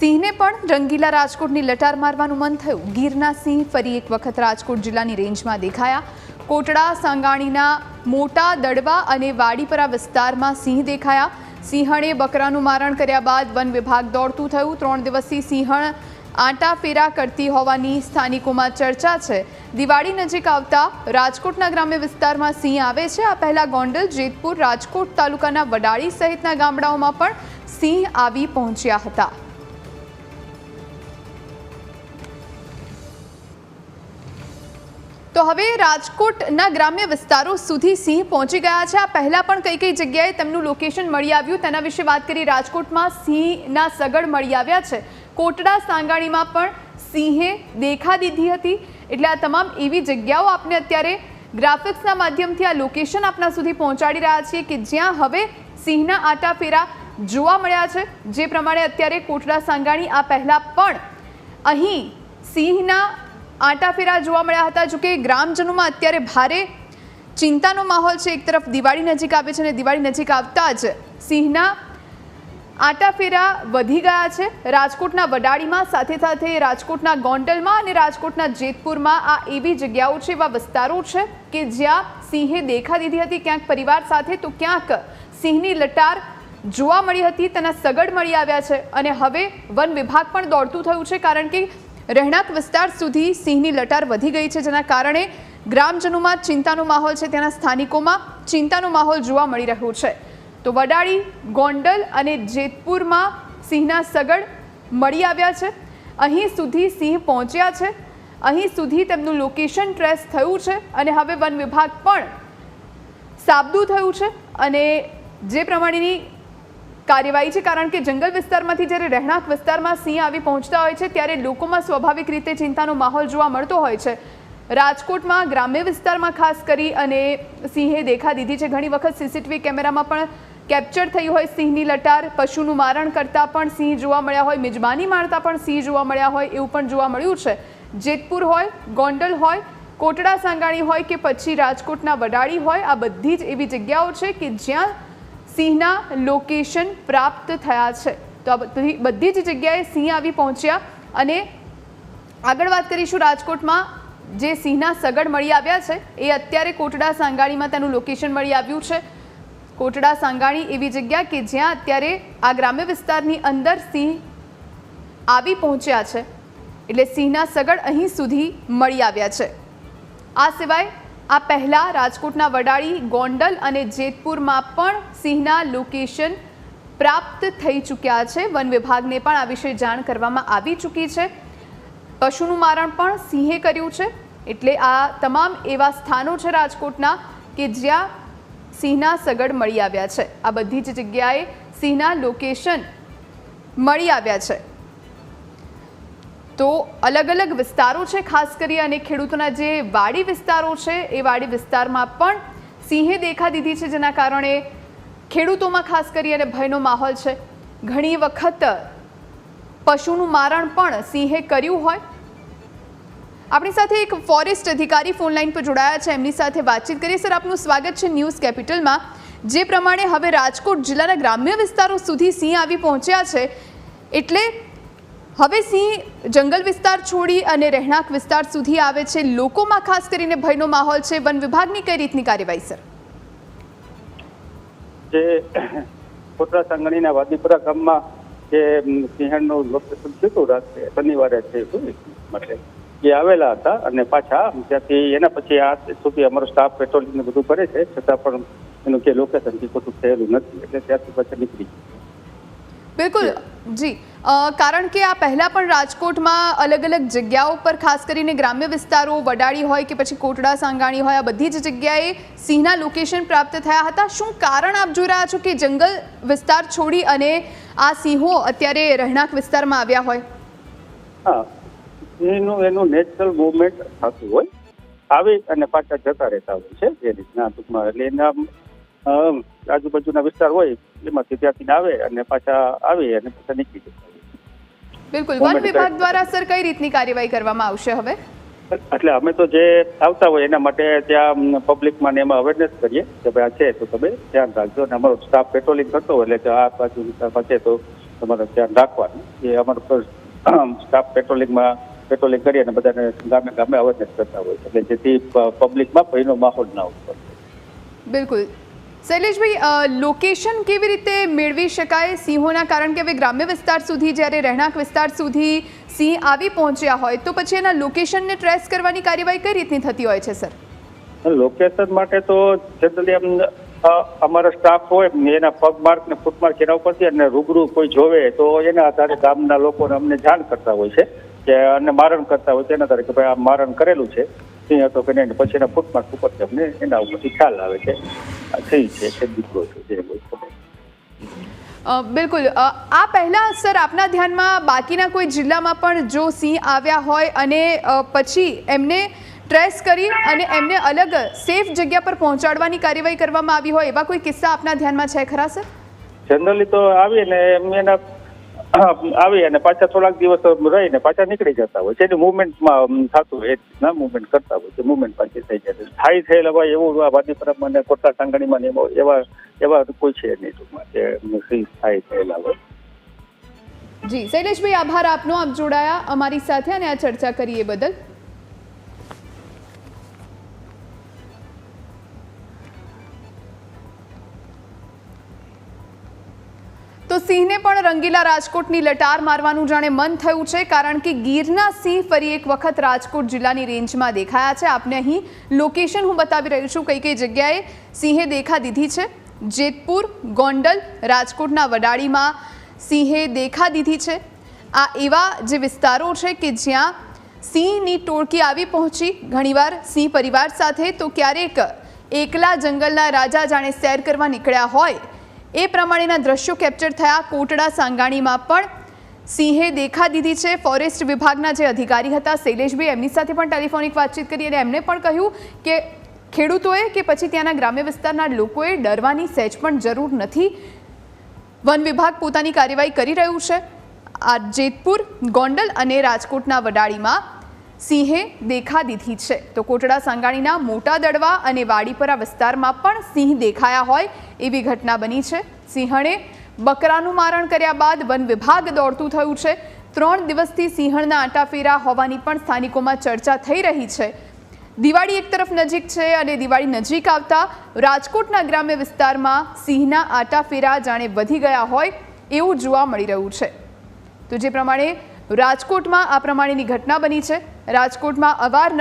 સિંહને પણ રંગીલા રાજકોટની લટાર મારવાનું મન થયું. ગીરના સિંહ ફરી એક વખત રાજકોટ જિલ્લાની રેન્જમાં દેખાયા. કોટડા, સાંગાણીના મોટા દડવા અને વાડીપરા વિસ્તારમાં સિંહ દેખાયા. સિંહણે બકરાનું મારણ કર્યા બાદ વન વિભાગ દોડતું થયું. ત્રણ દિવસથી સિંહણ આંટા ફેરા કરતી હોવાની સ્થાનિકોમાં ચર્ચા છે. દિવાળી નજીક આવતા રાજકોટના ગ્રામ્ય વિસ્તારમાં સિંહ આવે છે. આ પહેલા ગોંડલ, જેતપુર, રાજકોટ તાલુકાના વડાળી સહિતના ગામડાઓમાં પણ સિંહ આવી પહોંચ્યા હતા. તો હવે રાજકોટના ગ્રામ્ય વિસ્તારો સુધી સિંહ પહોંચી ગયા છે. આ પહેલાં પણ કઈ કઈ જગ્યાએ તેમનું લોકેશન મળી આવ્યું? તેના વિશે વાત કરી રાજકોટમાં સિંહના સગડ મળી આવ્યા છે. કોટડા સાંગાણીમાં પણ સિંહે દેખા દીધી હતી. એટલે આ તમામ એવી જગ્યાઓ આપને અત્યારે ગ્રાફિક્સના માધ્યમથી આ લોકેશન આપના સુધી પહોંચાડી રહ્યા છીએ કે જ્યાં હવે સિંહના આટા ફેરા જોવા મળ્યા છે. જે પ્રમાણે અત્યારે કોટડા સાંગાણી આ પહેલાં પણ અહીં સિંહના આંટાફેરા જોવા મળ્યા હતા, જો કે ગ્રામજનોમાં અત્યારે ભારે ચિંતાનો માહોલ છે. એક તરફ દિવાળી નજીક આવે છે અને દિવાળી નજીક આવતા જ સિંહના આંટાફેરા વધી ગયા છે. રાજકોટના વડાળીમાં સાથે સાથે રાજકોટના ગોંડલમાં અને રાજકોટના જેતપુરમાં આ એવી જગ્યાઓ છે, એવા વિસ્તારો છે કે જ્યાં સિંહે દેખા દીધી હતી. ક્યાંક પરિવાર સાથે તો ક્યાંક સિંહની લટાર જોવા મળી હતી, તેના સગડ મળી આવ્યા છે અને હવે વન વિભાગ પણ દોડતું થયું છે, કારણ કે રહેણાંક વિસ્તાર સુધી સિંહની લટાર વધી ગઈ છે, જેના કારણે ગ્રામજનોમાં ચિંતાનો માહોલ છે, ત્યાંના સ્થાનિકોમાં ચિંતાનો માહોલ જોવા મળી રહ્યો છે. તો વડાળી, ગોંડલ અને જેતપુરમાં સિંહના સગડ મળી આવ્યા છે. અહીં સુધી સિંહ પહોંચ્યા છે. અહીં સુધી તેમનું લોકેશન ટ્રેસ થયું છે અને હવે વન વિભાગ પણ સાબદું થયું છે અને જે પ્રમાણેની કાર્યવાહી છે, કારણ કે જંગલ વિસ્તારમાંથી જ્યારે રહેણાંક વિસ્તારમાં સિંહ આવી પહોંચતા હોય છે, ત્યારે લોકોમાં સ્વાભાવિક રીતે ચિંતાનો માહોલ જોવા મળતો હોય છે. રાજકોટમાં ગ્રામ્ય વિસ્તારમાં ખાસ કરી અને સિંહે દેખા દીધી છે. ઘણી વખત સીસીટીવી કેમેરામાં પણ કેપ્ચર થઈ હોય સિંહની લટાર. પશુનું મારણ કરતા પણ સિંહ જોવા મળ્યા હોય, મિજબાની મારતા પણ સિંહ જોવા મળ્યા હોય એવું પણ જોવા મળ્યું છે. જેતપુર હોય, ગોંડલ હોય, કોટડા, સાંગાણી હોય કે પછી રાજકોટના વડાળી હોય, આ બધી જ એવી જગ્યાઓ છે કે જ્યાં સિંહના લોકેશન પ્રાપ્ત થયા છે. તો આ બધી બધી જ જગ્યાએ સિંહ આવી પહોંચ્યા અને આગળ વાત કરીશું રાજકોટમાં, જે સિંહના સગડ મળી આવ્યા છે, એ અત્યારે કોટડા સાંગાણીમાં તેનું લોકેશન મળી આવ્યું છે. કોટડા સાંગાણી એવી જગ્યા કે જ્યાં અત્યારે આ ગ્રામ્ય વિસ્તારની અંદર સિંહ આવી પહોંચ્યા છે. એટલે સિંહના સગડ અહીં સુધી મળી આવ્યા છે. આ સિવાય આ પહેલાં રાજકોટના વડાળી, ગોંડલ અને જેતપુરમાં પણ સિંહના લોકેશન પ્રાપ્ત થઈ ચૂક્યા છે. વન વિભાગને પણ આ વિશે જાણ કરવામાં આવી ચૂકી છે. પશુનું મારણ પણ સિંહે કર્યું છે. એટલે આ તમામ એવા સ્થાનો છે રાજકોટના કે જ્યાં સિંહના સગડ મળી આવ્યા છે. આ બધી જ જગ્યાએ સિંહના લોકેશન મળી આવ્યા છે. તો અલગ અલગ વિસ્તારો છે, ખાસ કરી અને ખેડૂતોના જે વાડી વિસ્તારો છે, એ વાડી વિસ્તારમાં પણ સિંહે દેખા દીધી છે, જેના કારણે ખેડૂતોમાં ખાસ કરી અને ભયનો માહોલ છે. ઘણી વખત પશુનું મારણ પણ સિંહે કર્યું હોય. આપણી સાથે એક ફોરેસ્ટ અધિકારી ફોનલાઈન પર જોડાયા છે, એમની સાથે વાતચીત કરીએ. સર, આપનું સ્વાગત છે ન્યૂઝ કેપિટલમાં. જે પ્રમાણે હવે રાજકોટ જિલ્લાના ગ્રામ્ય વિસ્તારો સુધી સિંહ આવી પહોંચ્યા છે, એટલે હવે સિંહ જંગલ વિસ્તાર છોડી અને રહેણાંક વિસ્તાર સુધી આવે છે. લોકોમાં ખાસ કરીને ભયનો માહોલ છે. વન વિભાગની કઈ રીતની કાર્યવાહી સર? જે કોટરા સંગણીના વાદીપુરા ગામમાં જે સિંહણનું લોકેશન થયું રાત્રે શનિવારે થયું હતું માટે એ આવેલા હતા અને પાછા ત્યાંથી એના પછી આ સુધી અમારો સ્ટાફ પેટ્રોલિંગ બધું કરે છે. છતાં પણ એનું કે લોકેશન ખોટું થયેલું નથી. એટલે ત્યાંથી પાછા નીકળી બિલકુલ. જી. કારણ કે આ પહેલાં પણ રાજકોટમાં અલગ અલગ જગ્યાઓ પર ખાસ કરીને ગ્રામ્ય વિસ્તારો વડાળી હોય કે પછી કોટડા, સાંગાણી હોય, આ બધી જ જગ્યાએ સિંહના લોકેશન પ્રાપ્ત થયા હતા. શું કારણ આપ જોઈ રહ્યા છો કે જંગલ વિસ્તાર છોડી અને આ સિંહો અત્યારે રહેણાંક વિસ્તારમાં આવ્યા હોય? એનું એનું નેચરલ મુવમેન્ટ થતું હોય. આવે અને પાછા જતા રહેતા હોય છે, જે રીતના ટૂંકમાં. એટલે એના આજુબાજુના વિસ્તાર હોય એમાંથી ત્યાંથી આવે અને પાછા આવે અને પાછા નીકળી જાય. બિલકુલ. વન વિભાગ દ્વારા સર કઈ રીતની કાર્યવાહી કરવામાં આવશે હવે? એટલે અમે તો જે આવતા હોય એના માટે ત્યાં પબ્લિકમાં ને એમાં અવેરનેસ કરીએ કે ભાઈ આ છે તો તમે ધ્યાન રાખજો. અને અમારો સ્ટાફ પેટ્રોલિંગ કરતો હોય એટલે કે આ બાજુ વિસ્તારમાં છે તો તમારે ધ્યાન રાખવાનું. એ અમારો સ્ટાફ પેટ્રોલિંગમાં પેટ્રોલિંગ કરી અને બધાને ગામે ગામે અવેરનેસ કરતા હોય. એટલે જેથી પબ્લિકમાં ભયનો માહોલ ના ઉત્પન્ન બિલકુલ. શૈલેષભાઈ લોકેશન કેવી રીતે મેળવી શકાય સિંહોના? કારણ કે હવે ગ્રામ્ય વિસ્તાર સુધી, જ્યારે રહેણાંક વિસ્તાર સુધી સિંહ આવી પહોંચ્યા હોય, તો પછી એના લોકેશનને ટ્રેસ કરવાની કાર્યવાહી કઈ રીતની થતી હોય છે, સર? લોકેશન માટે તો જનરલી અમારો સ્ટાફ હોય, એના પગમાર્ક ને ફૂટમાર્ક એના ઉપરથી અને રૂબરૂ કોઈ જોવે, તો એના આધારે ગામના લોકોને અમને જાણ કરતા હોય છે કે, અને મારણ કરતા હોય છે, એના આધારે કે ભાઈ આ મારણ કરેલું છે, સિંહ હતો કે નહીં પછી એના ફૂટમાર્ક ઉપરથી અમને એના ઉપરથી ખ્યાલ આવે છે. સિંહ છે કે દીકરો છે જે બિલકુલ. આ પહેલાં સર આપના ધ્યાનમાં બાકીના કોઈ જિલ્લામાં પણ જો સિંહ આવ્યા હોય અને પછી એમને ટ્રેસ કરી અને એમને અલગ સેફ જગ્યા પર પહોંચાડવાની કાર્યવાહી કરવામાં આવી હોય એવા કોઈ કિસ્સા આપના ધ્યાનમાં છે ખરા સર? જનરલી તો આવીને એમ એના આવી અને પાછા થોડાક દિવસ રહીને પાછા નીકળી જતા હોય છે. એની મુવમેન્ટમાં થતું હોય રીતના મુવમેન્ટ કરતા હોય છે. મુવમેન્ટ પાછી થઈ જાય સ્થાયી થયેલા હોય એવું આ વાદીપુરામાં ને કોટા સાંગણીમાં ને એવા એવા કોઈ છે નહીં ટૂંકમાં જે સ્થાયી થયેલા હોય જી, શૈલેષભાઈ, આભાર આપનો. આપ જોડાયા અમારી સાથે અને આ ચર્ચા કરી એ બદલ. તો સિંહને પણ રંગીલા રાજકોટની લટાર મારવાનું જાણે મન થયું છે, કારણ કે ગીરના સિંહ ફરી એક વખત રાજકોટ જિલ્લાની રેન્જમાં દેખાયા છે. આપને અહીં લોકેશન હું બતાવી રહી છું કઈ કઈ જગ્યાએ સિંહે દેખા દીધી છે. જેતપુર, ગોંડલ, રાજકોટના વડાળીમાં સિંહે દેખા દીધી છે. આ એવા જે વિસ્તારો છે કે જ્યાં સિંહની ટોળકી આવી પહોંચી, ઘણીવાર સિંહ પરિવાર સાથે, તો ક્યારેક એકલા જંગલના રાજા જાણે સેર કરવા નીકળ્યા હોય એ પ્રમાણેના દ્રશ્યો કેપ્ચર થયા. કોટડા, સાંગાણીમાં પણ સિંહે દેખા દીધી છે. ફોરેસ્ટ વિભાગના જે અધિકારી હતા, શૈલેષભાઈ, એમની સાથે પણ ટેલિફોનિક વાતચીત કરી અને એમણે પણ કહ્યું કે ખેડૂતોએ કે પછી ત્યાંના ગ્રામ્ય વિસ્તારના લોકોએ ડરવાની સહેજ પણ જરૂર નથી. વન વિભાગ પોતાની કાર્યવાહી કરી રહ્યું છે. આ જેતપુર, ગોંડલ અને રાજકોટના વડાળીમાં સિંહે દેખા દીધી છે. તો કોટડા સાંગાણીના મોટા દડવા અને વાડીપરા વિસ્તારમાં પણ સિંહ દેખાયા હોય એવી ઘટના બની છે. સિંહણે બકરાનું મારણ કર્યા બાદ વન વિભાગ દોડતું થયું છે. ત્રણ દિવસથી સિંહણના આંટાફેરા હોવાની પણ સ્થાનિકોમાં ચર્ચા થઈ રહી છે. દિવાળી એક તરફ નજીક છે અને દિવાળી નજીક આવતા રાજકોટના ગ્રામ્ય વિસ્તારમાં સિંહના આંટાફેરા જાણે વધી ગયા હોય એવું જોવા મળી રહ્યું છે. તો જે પ્રમાણે રાજકોટમાં આ પ્રમાણેની ઘટના બની છે. રાજકોટમાં અવાર